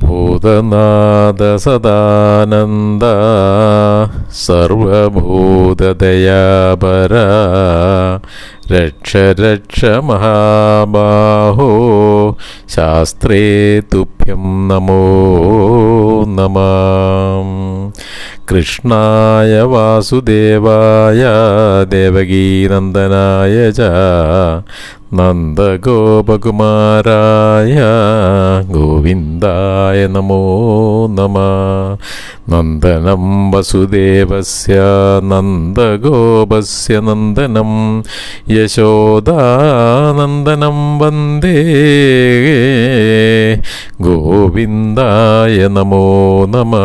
ഭൂതനാഥ സദാനന്ദ സർവഭൂതദയാപര രക്ഷ രക്ഷ മഹാബാഹോ ശാസ്ത്രേ തുഭ്യം നമോ നമ. കൃഷ്ണായ വാസുദേവായ ദേവകീനന്ദനായ ച നന്ദഗോപകുമാരായ ഗോവിന്ദായ നമോ നമ. നന്ദനം വസുദേവസ്യ നന്ദഗോപസ്യ നന്ദനം. യശോദാനന്ദനം വന്ദേ. ഗോവിന്ദായ നമോ നമ.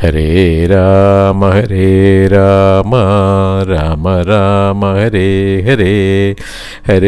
ഹരേ രാമ ഹരേ രാമ. രാമ രാമ ഹരേ ഹരേ. ഹരേ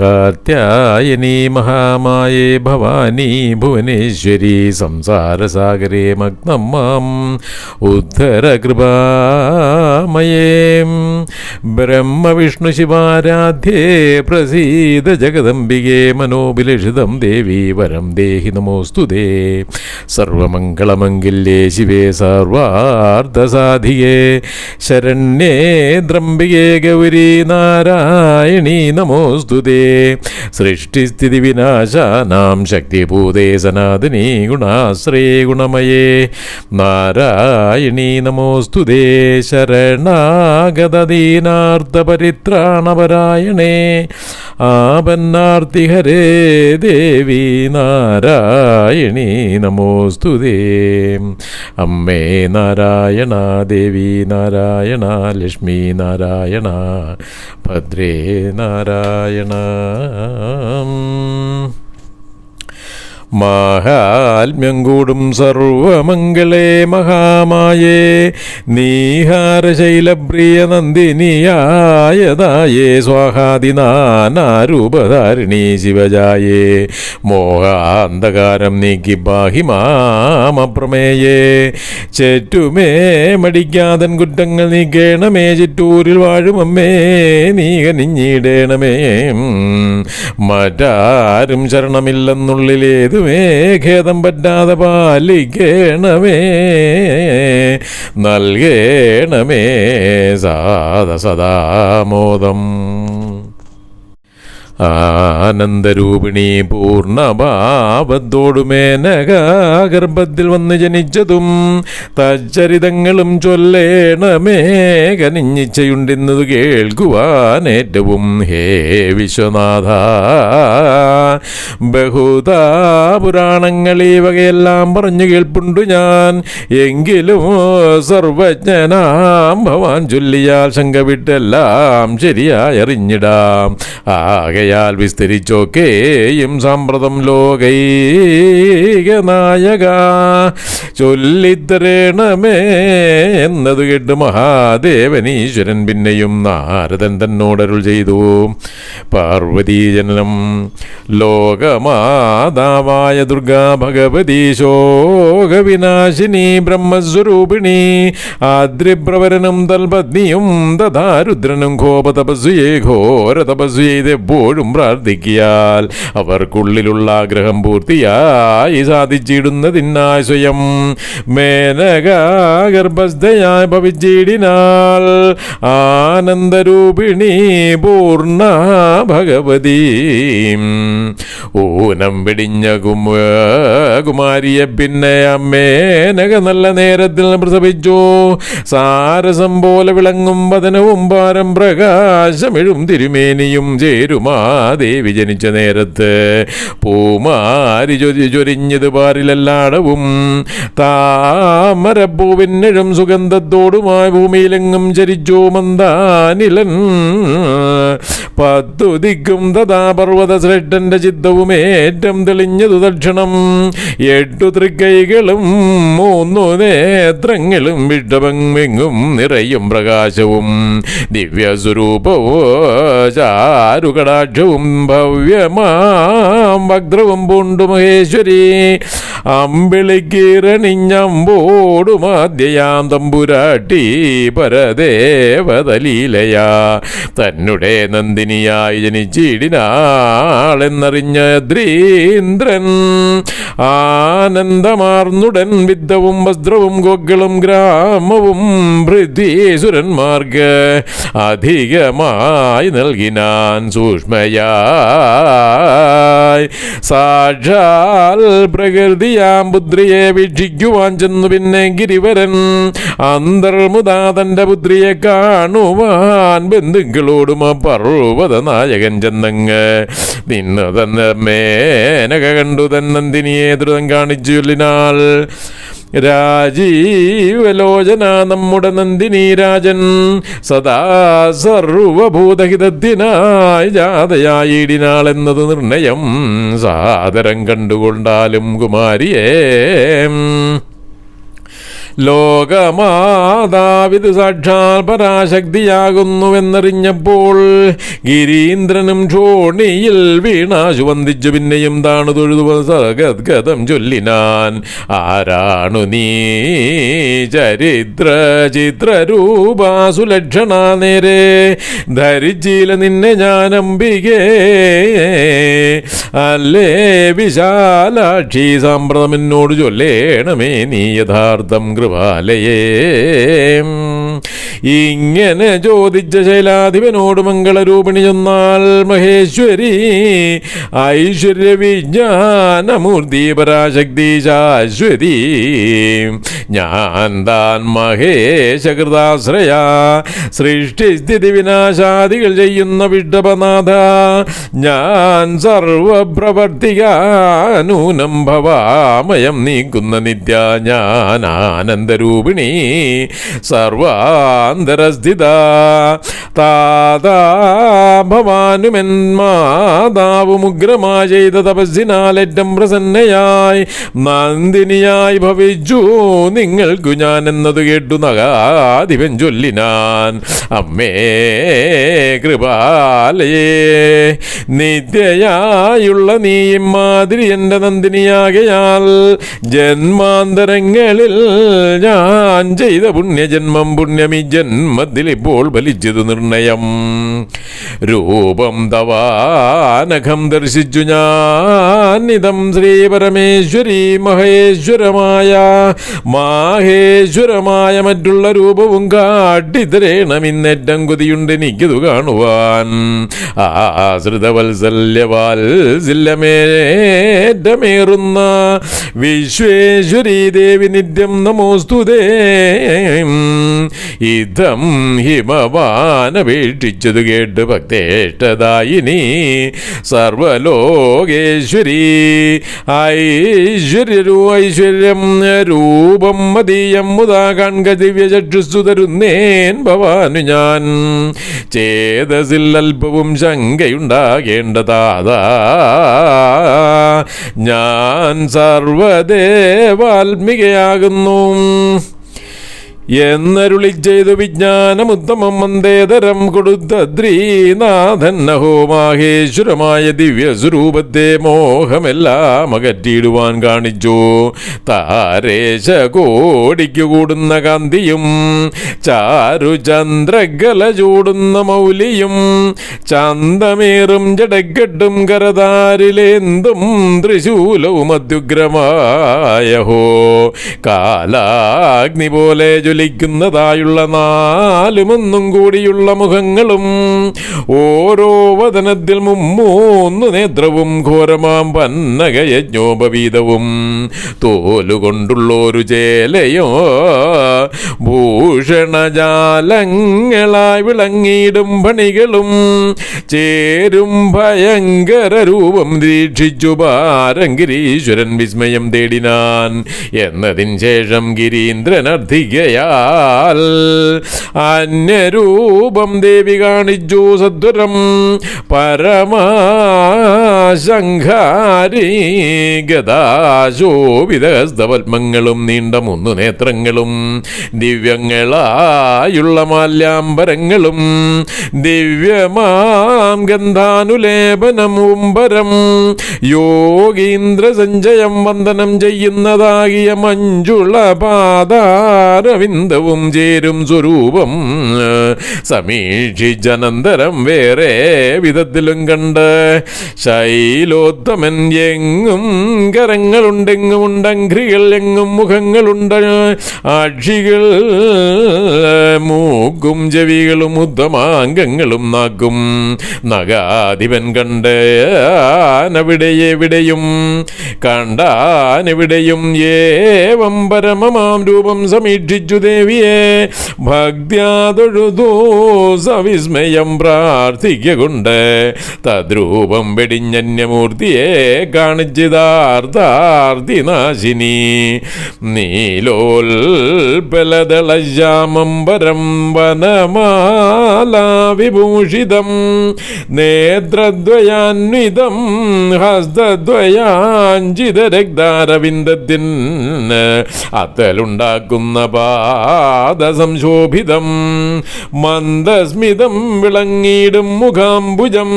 കാത്യായനി മഹാമായേ ഭവാനി ഭുവനേശ്വരി സംസാരസാഗരേ മഗ്നം മാം. ഉദ്ധരകൃപാമയേ. ബ്രഹ്മവിഷ്ണു ശിവാരാധ്യേ പ്രസീത ജഗദംബികേ മനോഭിലഷിതം ദേവി വരം ദേഹി നമോസ്തുതേ സർവമംഗളമംഗല്യേ ശിവേ സർവാർദ്ധസാധികേ. ശരണ്യേ ദ്രംബികേ ഗൗരി നാരായണീ നമോസ്തുതേ സൃഷ്ടിസ്ഥിതി വിനാശാനാം ശക്തിഭൂതേ സനാതനീ ഗുണാശ്രേ ഗുണമയേ. നാരായണീ നമോസ്തുതേ ശരണാഗതദീനാർദ്ധപരിത്രാണപരായണേ ആപന്നാർത്തിഹരേ ദേവി നാരായണീ നമോസ്തുതേ അമ്മേ നാരായണ ദേവി നാരായണ ലക്ഷ്മി നാരായണ ഭദ്രേ നാരായണ. Um... മാഹാത്മ്യം കൂടും സർവമംഗളേ മഹാമായേ. നീഹാരശൈലപ്രിയ നന്ദിനിയായതായേ. സ്വാഹാദിനാനാരൂപധാരിണി ശിവജായേ. മോഹാന്ധകാരം നീക്കി ബാഹി മാമപ്രമേയേ. ചെറ്റുമേ മടിക്കാതൻ കുറ്റങ്ങൾ നീക്കേണമേ. ചിറ്റൂരിൽ വാഴുമമ്മേ നീ കനിഞ്ഞിടേണമേ മറ്റാരും ശരണമില്ലെന്നുള്ളിലേതുമേ ഖേദം പറ്റാതെ പാലിക്കണമേ നൽകേണമേ സാധ സദാമോദം ആനന്ദരൂപിണി പൂർണഭാവത്തോടുമേനകാഗർഭത്തിൽ വന്ന് ജനിച്ചതും തച്ചരിതങ്ങളും ചൊല്ലേണമേ കനിഞ്ഞിച്ചയുണ്ടെന്നത് കേൾക്കുവാൻ ഏറ്റവും ഹേ വിശ്വനാഥ. ബഹുതാ പുരാണങ്ങൾ ഈ വകയെല്ലാം പറഞ്ഞു കേൾപ്പുണ്ടു ഞാൻ. എങ്കിലും സർവജ്ഞനാം ഭവാൻ ചൊല്ലിയാൽ ശങ്ക വിട്ടെല്ലാം ശരിയായി അറിഞ്ഞിടാം ആകയാൽ വിസ്തരിച്ചൊക്കെയും സമ്പ്രദം ലോകൈക നായക ചൊല്ലിത്തരേണമേ എന്നത് കേട്ട് മഹാദേവനീശ്വരൻ പിന്നെയും നാരദൻ തന്നോടരുൾ ചെയ്തു. പാർവതീ ജനനം ലോകമാതാവായ ദുർഗാ ഭഗവതി ശോകവിനാശിനി ബ്രഹ്മസ്വരൂപിണി ആദ്രിപ്രവരനും തൽപത്നിയും തഥാരുദ്രനും ഘോപതപസ്വിയെ ഘോര തപസ്സു ചെയ്ത് എപ്പോഴും പ്രാർത്ഥിക്കിയാൽ അവർക്കുള്ളിലുള്ള ആഗ്രഹം പൂർത്തിയായി സാധിച്ചിടുന്നതിനായി സ്വയം മേനക ഗർഭസ്ഥയായ ഭവിച്ചിടിനാൽ ആനന്ദരൂപിണി പൂർണ ഭഗവതി. ഊനം വെടിഞ്ഞ കുമ കുമാരിയെ പിന്നെ അമ്മേനക നല്ല നേരത്തിൽ പ്രസവിച്ചു. സാരസം പോലെ വിളങ്ങും വതനവും പാരം പ്രകാശമെഴും തിരുമേനിയും ചേരുമാ ദേവി ജനിച്ച നേരത്ത് പൂമാരി ചൊരി ചൊരിഞ്ഞത് പാറിലല്ലാടവും താമരപ്പൂവിനെഴും സുഗന്ധത്തോടുമായി ഭൂമിയിലെങ്ങും ചരിച്ചു മന്ദാനിലൻ പത്തു ദിഗും തഥാ പർവത ശ്രേഷ്ഠന്റെ ചിത്തവുമേറ്റം തെളിഞ്ഞതു ദക്ഷിണം എട്ടു തൃക്കൈകളും മൂന്നു നേത്രങ്ങളും വിട്ടപെങ്ങും നിറയും പ്രകാശവും. ദിവ്യസ്വരൂപവും ചാരുകടാക്ഷവും ഭവ്യമാം വക്രവും പൂണ്ടു മഹേശ്വരി അമ്പിളിക്കിരണിഞ്ഞമ്പോടുമാദ്യയാം തമ്പുരാട്ടി പരദേവതലീലയാ. തന്നുടെ നന്ദിനിയായി ജനിച്ചിടിനാളെന്നറിഞ്ഞ ദ്രീന്ദ്രൻ. ആനന്ദമാർന്നുടൻ വിദ്ധവും വസ്ത്രവും ഗോക്കളും ഗ്രാമവും പൃഥ്വീസുരന്മാർക്ക് അധികമായി നൽകിനാൻ സൂക്ഷ്മയായി. സാക്ഷാൽ പ്രകൃതിയാം പുത്രിയെ വീക്ഷിക്കുവാൻ ചെന്നു പിന്നെ ഗിരിവരൻ. അന്തർമുദാ തന്റെ പുത്രിയെ കാണുവാൻ ബന്ധുക്കളോടും ആ പർവത നായകൻ ചെന്നങ്ങ്. നിന്നു തന്നെ മേനക കണ്ടു തന്നന്തിനിയെ ദ്രുതം കാണിച്ചു ചൊല്ലിനാൾ രാജീവലോചന നമ്മുടെ നന്ദിനി രാജൻ സദാ സർവഭൂതഹിതത്തിനായി ജാതയായിടിനാൾ എന്നത് നിർണയം സാദരം കണ്ടുകൊണ്ടാലും കുമാരിയേ. ലോകമാതാവിത് സാക്ഷാൽ പരാശക്തിയാകുന്നുവെന്നറിഞ്ഞപ്പോൾ ഗിരീന്ദ്രനും ക്ഷോണിയിൽ വീണാശു വന്ദിച്ചു പിന്നെയും താണു തൊഴുതു സഗദ്ഗതം ചൊല്ലിനാൻ. ആരാണു നീ? ചരിത്ര ചിത്രരൂപാസുലക്ഷണ നേരെ. ധരിച്ചില്ല നിന്നെ ഞാൻ അംബികേ. അല്ലേ വിശാലാക്ഷി സാമ്പ്രതം എന്നോട് ചൊല്ലേണമേ നീ യഥാർത്ഥം കൃപാലയേ ഇങ്ങനെ ചോദിച്ച ശൈലാധിപനോട് മംഗളരൂപിണി ചെന്നാൽ മഹേശ്വരി ഐശ്വര്യ വിജ്ഞാനമൂർത്തി പരാശക്തി ശാശ്വതി ഞാൻ താൻ മഹേശകൃതാശ്രയ സൃഷ്ടിസ്ഥിതി വിനാശാദികൾ ചെയ്യുന്ന വിഡ്ഢപനാഥ. ഞാൻ സർവപ്രവർത്തിക നൂനം ഭവാമയം നീക്കുന്ന നിത്യ ഞാൻ ആനന്ദരൂപിണി സർവാന്തരസ്ഥിത താതാ ഭവാനുമെൻ മാതാവും ഉഗ്രമായി ചെയ്ത തപസ്സിനാലേറ്റം പ്രസന്നയായി. നന്ദിനിയായി ഭവിച്ചു നിങ്ങൾക്കു ഞാൻ എന്നത് കേട്ടു നഗാധിപൻ ചൊല്ലിനാൻ. അമ്മേ കൃപാലയേ നിത്യയായുള്ള നീ മാതിരി എന്റെ നന്ദിനിയാകയാൽ ജന്മാന്തരങ്ങളിൽ ഞാൻ ചെയ്ത പുണ്യജന്മം പുണ്യം ഈ ജന്മത്തിൽ ഇപ്പോൾ ഫലിച്ചത് നിർണയം. രൂപം തവാനഖം ദർശിച്ചു ഞാനിതം ശ്രീ പരമേശ്വരി മഹേശ്വരമായ മാഹേശ്വരമായ മറ്റുള്ള രൂപവും കാട്ടിത്തരേണം ഇന്നേറ്റം കൊതിയുണ്ട് എനിക്കിതു കാണുവാൻ. ആശ്രിതവത്സല്യവാത്സല്യമേറ്റമേറുന്ന വിശ്വേശ്വരി ദേവി നിത്യം നമോസ്തുതേ. ഇതം ഹിമവാനപേക്ഷിച്ചതു കേട്ട് ഭക്തേഷ്ടദായിനി സർവലോകേശ്വരി. ഐശ്വര്യരൂ ഐശ്വര്യം രൂപം മതീയം മുതാ കൺക ദിവ്യചക്ഷുസ്തു തരുന്നേൻ ഭവാനു ഞാൻ. ചേതസിൽ അല്പവും ശങ്കയുണ്ടാകേണ്ടതാതാ. ഞാൻ സർവദേവാത്മികയാകുന്നു. എന്നരുളി ചെയ്തു വിജ്ഞാനമുത്തമം മന്ദേതരം കൊടുത്ത ദ്രീനാഥൻ നഹോ മാഹേശ്വരമായ ദിവ്യ സ്വരൂപത്തെ മോഹമെല്ലാം അകറ്റിയിടുവാൻ കാണിച്ചു. താരേശ കോടിക്കു കൂടുന്ന കാന്തിയും ചാരു ചന്ദ്രകല ചൂടുന്ന മൗലിയും ചന്തമേറും ജടക്കെട്ടും കരതാരിലെന്തും ത്രിശൂലവും അത്യുഗ്രമായ ഹോ കാലാഗ്നി പോലെ ജ്വലിക്കുന്നതായുള്ള നാലുമൊന്നും കൂടിയുള്ള മുഖങ്ങളും ഓരോ വതനത്തിൽ മുമ്മൂന്ന് നേത്രവും ഘോരമാം പന്നകയജ്ഞോപവീതവും തോലുകൊണ്ടുള്ളൊരു ചേലയോ ഭൂഷണജാലങ്ങളായി വിളങ്ങിയിടും പണികളും ചേരും ഭയങ്കര രൂപം ദീക്ഷിച്ചു പാരങ്കിരീശ്വരൻ വിസ്മയം തേടിനാൻ. എന്നതിൻ ശേഷം ഗിരീന്ദ്രൻ അർത്ഥികയാ അന്യരൂപം ദേവി കാണിച്ചു സദ്വരം പരമാശങ്കാരി ഗതാശോഭിതഹസ്തപത്മങ്ങളും നീണ്ട മൂന്നു നേത്രങ്ങളും ദിവ്യങ്ങളായുള്ള മാല്യാംബരങ്ങളും ദിവ്യമാം ഗന്ധാനുലേപനമുംബരം യോഗീന്ദ്ര സഞ്ജയം വന്ദനം ചെയ്യുന്നതാകിയ മഞ്ജുള പാദാരവിന്ദവും ചേരും സ്വരൂപം സമീക്ഷിച്ചനന്തരം വേറെ വിധത്തിലും കണ്ട്. ശൈലോത്തമൻ എങ്ങും കരങ്ങളുണ്ടെങ്ങും ഉണ്ടഘ്രികൾ എങ്ങും മുഖങ്ങളുണ്ട് ആക്ഷികൾ മൂക്കും ചെവികളും ഉദ്ധമാംഗങ്ങളും നാക്കും. നഗാധിപൻ കണ്ട് ആനവിടെ എവിടെയും കണ്ടാനെവിടെയും ഏവം പരമമാം രൂപം സമീക്ഷിച്ചു ദേവിയെ ഭക്ത്യാതൊഴുതോ സവിസ്മയം പ്രാർത്ഥിക്കൊണ്ട് തദ്രൂപം വെടിഞ്ഞന്യമൂർത്തിയെ കാണിച്ചിതാർത്താർത്തി നാശിനി നീലോൽപലദളശ്യാമംബരം വനമാലാ വിഭൂഷിതം നേത്രദ്വയാന്വിതം ഹസ്തദ്വയാഞ്ചിതരക്താരവിന്ദത്തിൻ അത്തലുണ്ടാക്കുന്ന പാദസംശോഭിതം മന്ദസ്മിതം വിളങ്ങിയിടും മുഖാംബുജം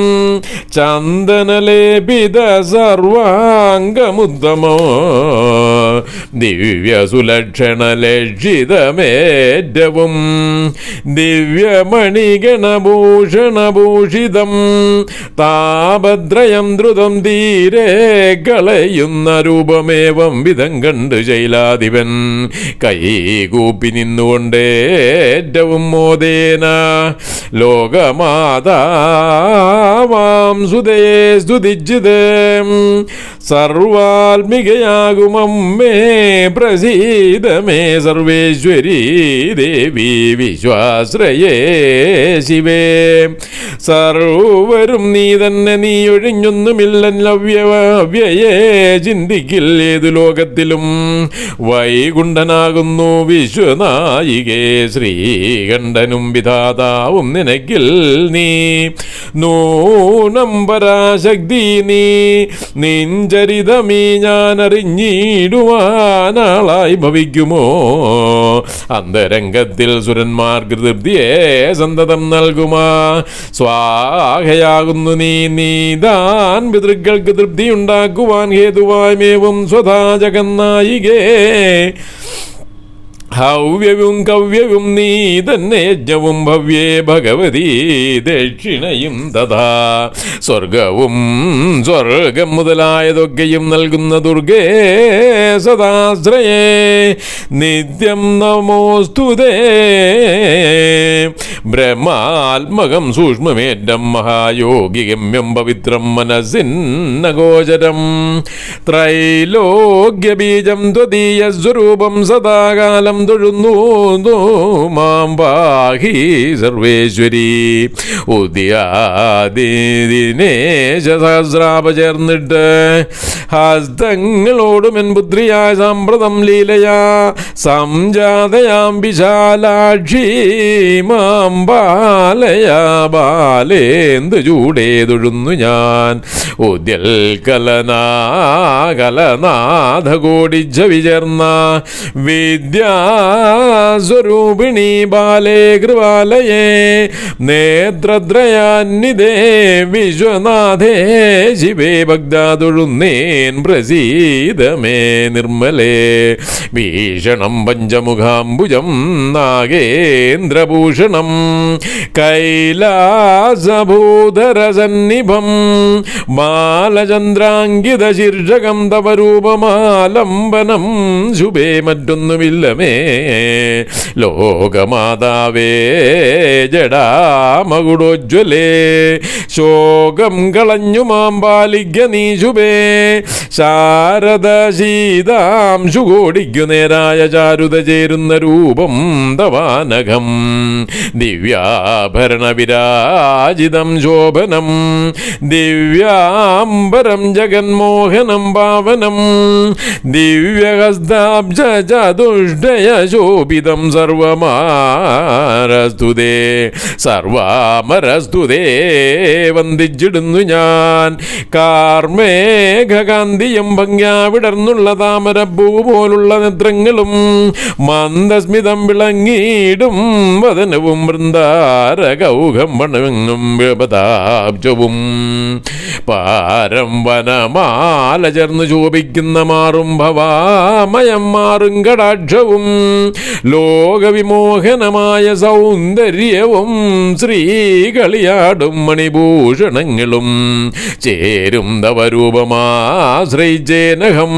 ചന്ദനലേപിത സർവാംഗമുത്തമോ ദിവ്യസുലക്ഷണലക്ഷിതമേറ്റവും ദിവ്യമണിഗണഭൂഷണഭൂഷിതം താപദ്രയം ദ്രുതം തീരെ കളയുന്ന രൂപമേവം വിധം കണ്ട് ശൈലാധിപൻ കൈകൂപ്പി നിന്നുകൊണ്ട് ഏറ്റവും മോദേന ലോകമാതാവാം സുതയെ സ്തുതിജിത് സർവാത്മികയാകുമമ്മേ പ്രസീതമേ സർവേശ്വരി ദേവി വിശ്വാശ്രയേ ശിവേ. സർവരും നീ തന്നെ നീ ഒഴിഞ്ഞൊന്നുമില്ലവ്യയെ ചിന്തിക്കിൽ ഏതു ലോകത്തിലും. വൈകുണ്ഠനാകുന്നു വിശ്വനായികേ ശ്രീകണ്ഠനും വിധാതാവും നിനക്കിൽ നീ. നൂനം പരാശക്തി നീ നിഞ്ചരിതമീ ഞാൻ അറിഞ്ഞിടുവാനാളായി ഭവിക്കുമോ? അന്തരംഗത്തിൽ സുരന്മാർക്ക് തൃപ്തിയെ സന്തതം നൽകുമാ. സ്വാഹയാകുന്നു നീ നീതാൻ പിതൃക്കൾക്ക് തൃപ്തി ഉണ്ടാക്കുവാൻ ഹേതുവായ്മേവും സ്വതാ ജഗന്നായികേ. ഹവ്യവും കവ്യവും നീ തന്നെ യജ്ഞവും ഭവ്യേ ഭഗവതി ദക്ഷിണയും തഥാ. സ്വർഗവും സ്വർഗം മുതലായതൊക്കെയും നൽകുന്ന ദുർഗേ സദാശ്രയേ. നിത്യം നമോസ്തുതേ ബ്രഹ്മാത്മകം സൂക്ഷ്മമേറ്റം മഹായോഗിഗമ്യം പവിത്രം മനസ്സിന്നഗോചരം ത്രൈലോക്യബീജം ത്വദീയ സ്വരൂപം സദാകാലം തൊഴുന്നു മാമ്പാഹി സർവേശ്വരി. ഉദ്യാദിനേശ സഹസ്രാപ ചേർന്നിട്ട് ഹസ്തങ്ങളോടും എൻ പുത്രിയായ ലീലയാ. സംജാതയാം വിശാലാക്ഷി മാം ബാലയാ ബാലേന്ത് ഞാൻ. ഉദ്യൽ കലനാ കലനാഥ കോടിച്ച വിചേർന്ന വിദ്യാസ്വരൂപിണി ബാലേ കൃപാലയേ നേത്രദ്രയാന്നിതേ വിശ്വനാഥേ ശിവേ ഭക്താതൊഴുന്നേൻ പ്രസീതമേ നിർമ്മലേ. ഭീഷണം പഞ്ചമുഖാംബുജം നാഗേന്ദ്രഭൂഷണം കൈലാസഭൂതരസന്നിഭം ബാലചന്ദ്രാങ്കിത ശീർഷകം തവരൂപമാലംബനം. ശുഭേ മറ്റൊന്നുമില്ലമേ. ലോകമാതാവേ ജടാമകുടോജ്വലേ ശോകം കളഞ്ഞു മാമ്പാലിക നീശുബേ ശാരദ ശീതാംശു കോടിക്കു നേരായ ചാരുത ചേരുന്ന രൂപം തവാനകം ദിവ്യാഭരണ വിരാജിതം ശോഭനം ദിവ്യാംബരം ജഗന്മോഹനം പാവനം ദിവ്യഹസ്താബ്ജ ചതുഷ്ടയ ശോഭിതം സർവമാരസ്തുതേ സർവാമരസ്തുതേ വന്ദിച്ചിടുന്നു ഞാൻ. കാർമേഘകാന്തിയും ഭംഗ്യാ വിടർന്നുള്ള താമരപ്പൂ പോലുള്ള നേത്രങ്ങളും മന്ദസ്മിതം വിളങ്ങിയിടും വദനവും വൃന്ദാരകൗഹം വണങ്ങും വ്യപതാബ്ജവും. പാരം വനമാല ചേർന്ന് ശോഭിക്കുന്ന മാറും ഭവാമയം മാറും കടാക്ഷവും. ലോകവിമോഹനമായ സൗന്ദര്യവും ശ്രീകളിയാടും മണിഭൂഷണങ്ങളും ചേരും തവരൂപമാശ്രയിച്ചേനഹം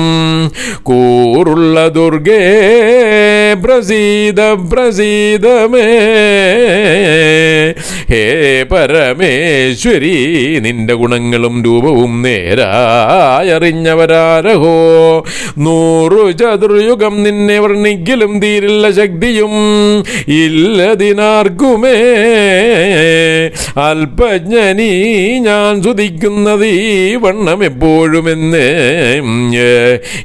കൂറുള്ള ദുർഗേ പ്രസീത പ്രസീതമേ. ഹേ പരമേശ്വരി നിന്റെ ഗുണങ്ങളും രൂപവും നേരായറിഞ്ഞവരാരഹോ. നൂറു ചതുർയുഗം നിന്നെ വർണിക്കലും തീരില്ല ശക്തിയും ഇല്ലതിനാർക്കുമേ. അല്പജ്ഞനീ ഞാൻ സ്തുതിക്കുന്നത് ഈ വണ്ണം എപ്പോഴുമെന്ന്.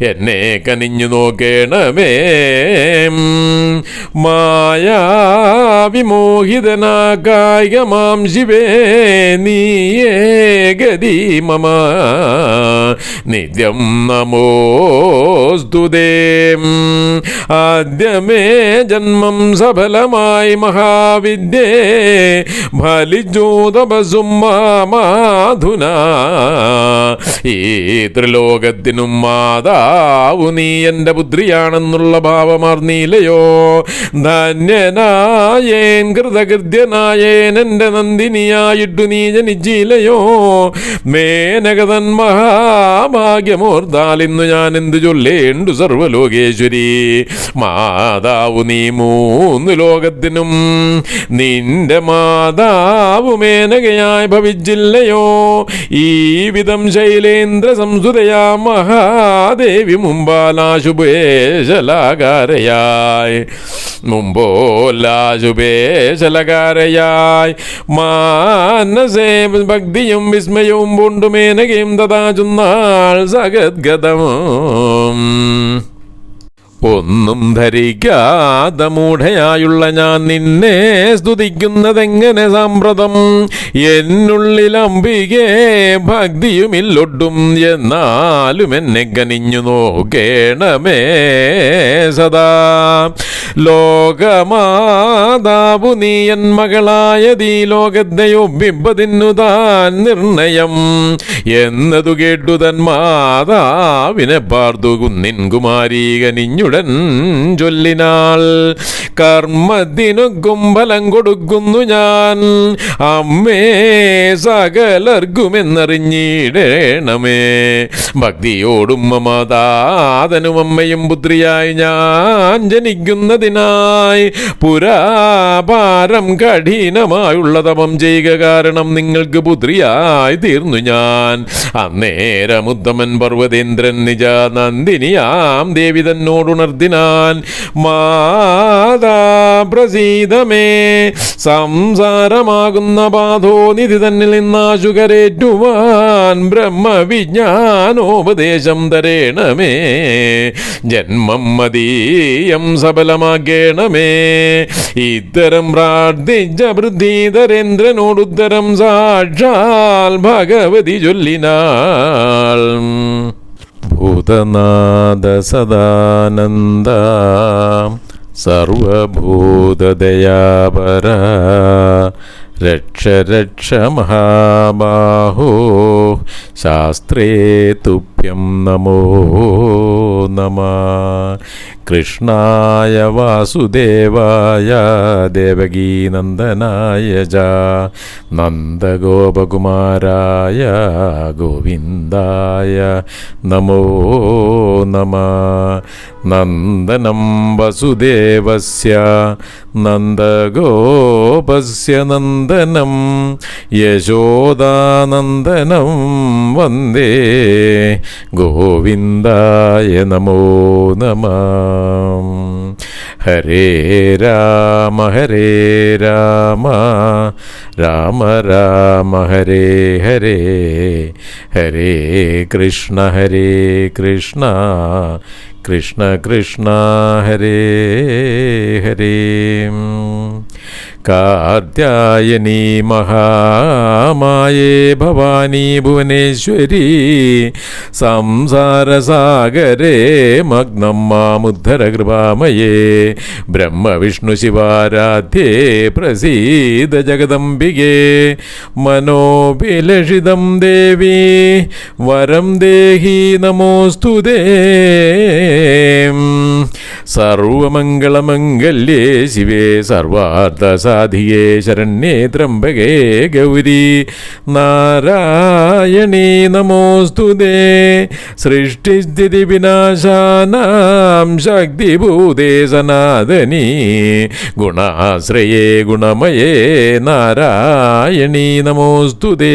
എന്നെ കനിഞ്ഞു നോക്കേണമേ. മായാ മാം ശിവേ നീയേഗതി മമ നിത്യം നമോസ്തുതേ ആദ്യമേ ജന്മം സഫലമായി മഹാവിദ്യേ. ഫലിച്ചു മാധുന ഈ ത്രിലോകത്തിനും മാതാവു നീ എന്റെ പുത്രിയാണെന്നുള്ള ഭാവമാർന്നീലയോ? ധന്യനായേൻ കൃതകൃത്യനായേൻ എന്റെ നന്ദിനിയായിട്ടു നീ ജനിച്ചില്ലയോ മേനകതൻ മഹാഭാഗ്യമോർത്താൽ ഇന്ന് ഞാൻ എന്തു ചൊല്ലേണ്ടു സർവലോകേശ്വരി മാതാവു നീ മൂന്ന് ലോകത്തിനും നിന്റെ മാതാവു മേനകയായി ഭവിച്ചില്ലയോ? ഈ വിധം ശൈലേന്ദ്ര സംസുതയാ മഹാദേവി മുമ്പാലാശുഭേശലാകാരയായി മുമ്പോല്ലാശുഭേശലകാരയായി മാനസേ ഭക്തിയും വിസ്മയവും പൊണ്ടുമേനകയും തഥാചുന്നാൾ സഗദ്ഗതവും ഒന്നും ധരിക്കാതെ മൂഢയായുള്ള ഞാൻ നിന്നെ സ്തുതിക്കുന്നതെങ്ങനെ സാമ്പ്രതം? എന്നുള്ളിൽ അംബികേ ഭക്തിയുമില്ലൊട്ടും എന്നാലും എന്നെ ഗനിഞ്ഞു നോക്കേണമേ സദാ. ലോകമാതാവു നീ എൻ മകളായതീ ലോകത്തെ ഒബ്ബിമ്പതിന്നു താൻ നിർണയം. എന്നതു കേട്ടു തൻ മാതാവിനെ പാർത്തു കുന്നിൻ കനിഞ്ഞുടൻ ചൊല്ലിനാൾ കർമ്മത്തിനു ഫലം കൊടുക്കുന്നു ഞാൻ. അമ്മേ സകലർക്കുമെന്നറിഞ്ഞിടേണമേ ഭക്തിയോടും മമതാതനും അമ്മയും പുത്രിയായി ഞാൻ ജനിക്കുന്നതിനായി പുരാപാരം കഠിനമായുള്ള തപം ചെയ്യുക കാരണം നിങ്ങൾക്ക് പുത്രിയായി തീർന്നു ഞാൻ. അന്നേരമുത്തമൻ പർവതേന്ദ്രൻ നിജ നന്ദിനിയാം ദേവി തന്നോടുണർത്തിനാൻ മാതാ പ്രസീതമേ സംസാരമാകുന്ന ബാധോ നിധി തന്നിൽ നിന്നാശുകരേറ്റുവാൻ ബ്രഹ്മവിജ്ഞാനോപദേശം തരേണമേ. ജന്മം മതീയം സഫലമാക്കേണമേ ഇത്തരം പ്രാർത്ഥിച്ച വൃദ്ധീധരേന്ദ്രനോടുത്തരം സാക്ഷാൽ ഭഗവതി ചൊല്ലിനാൾ. ഭൂതനാഥ സദാനന്ദ സർവഭൂതദയാപര രക്ഷ രക്ഷ മഹാബാഹോ ശാസ്ത്രേ തുഭ്യം നമോ നമ കൃഷ്ണായ വാസുദേവായ ദേവകീനന്ദനായ ച നന്ദഗോപകുമാരായ ഗോവിന്ദായ നമോ നമ നന്ദനം വസുദേവസ്യ നന്ദഗോപസ്യ നന്ദനം യശോദാനന്ദനം വന്ദേ ഗോവിന്ദായ നമോ നമ. ഹരേ രാമ ഹരേ രാമ. രാമ രാമ ഹരേ ഹരേ. ഹരേ കൃഷ്ണ ഹരേ കൃഷ്ണ. കൃഷ്ണ കൃഷ്ണ ഹരേ ഹരേ കാർത്യായനി മഹാമായേ ഭവാനി ഭുവനേശ്വരി സംസാരസാഗരേ മഗ്നം മാമുദ്ധര കൃപാമയേ ബ്രഹ്മവിഷ്ണു ശിവാരാധ്യേ പ്രസീദ ജഗദംബികേ മനോഭിലഷിതം ദേവി വരം ദേഹി നമോസ്തുതേ സർവമംഗളമംഗല്യേ ശിവേ സർവാർത്ഥസാധിയേ ശരണ്യേ ത്രംബകേ ഗൗരി നാരായണീ നമോസ്തുതേ സൃഷ്ടിസ്ഥിതി വിനാശാനാം ശക്തിഭൂതേ സനാതനീ ഗുണാശ്രയേ ഗുണമയേ നാരായണീ നമോസ്തുതേ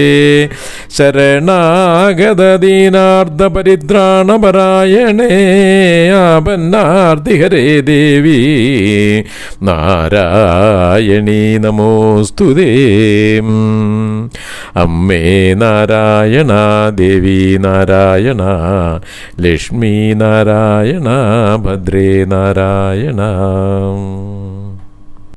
ശരണാഗതദീനാർദ്ധപരിത്രാണപരായണേ ആപന്നാർത്തിഹരേ ദേവി. നാരായണി നമോസ്തുതേ അമ്മേ നാരായണ ദേവി നാരായണ ലക്ഷ്മി നാരായണ ഭദ്രേ നാരായണ.